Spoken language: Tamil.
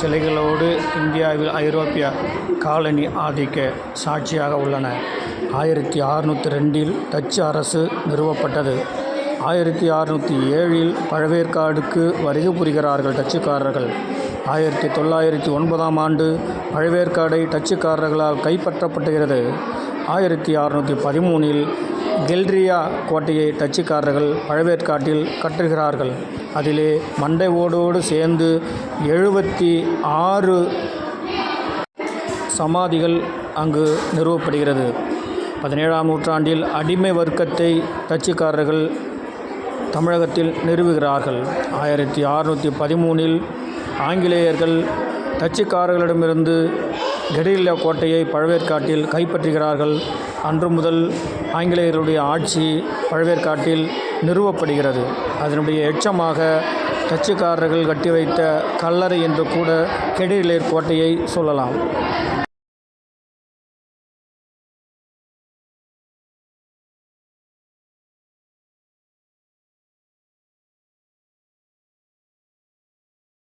சிலைகளோடு இந்தியாவில் ஐரோப்பிய காலனி ஆதிக்க சாட்சியாக உள்ளன. ஆயிரத்தி அறுநூற்றி ரெண்டில் டச்சு அரசு நிறுவப்பட்டது. ஆயிரத்தி அறுநூற்றி ஏழில் பழவேற்காடுக்கு வருகை புரிகிறார்கள் டச்சுக்காரர்கள். ஆயிரத்தி தொள்ளாயிரத்தி ஒன்பதாம் ஆண்டு பழவேற்காடை டச்சுக்காரர்களால் கைப்பற்றப்படுகிறது ஆயிரத்தி அறுநூற்றி பதிமூணில் கெல்ரியா கோட்டையை டச்சுக்காரர்கள் பழவேற்காட்டில் கட்டுகிறார்கள். அதிலே மண்டை ஓடோடு சேர்ந்து எழுபத்தி ஆறு சமாதிகள் அங்கு நிறுவப்படுகிறது. பதினேழாம் நூற்றாண்டில் அடிமை வர்க்கத்தை டச்சுக்காரர்கள் தமிழகத்தில் நிறுவுகிறார்கள். ஆயிரத்தி அறுநூற்றி பதிமூனில் ஆங்கிலேயர்கள் டச்சுக்காரர்களிடமிருந்து கெடில்லா கோட்டையை பழவேற்காட்டில் கைப்பற்றுகிறார்கள். அன்று முதல் ஆங்கிலேயருடைய ஆட்சி பழவேற்காட்டில் நிறுவப்படுகிறது. அதனுடைய எச்சமாக டச்சுக்காரர்கள் கட்டி வைத்த கல்லறை என்று கூட கெடிலேர் கோட்டையை சொல்லலாம்.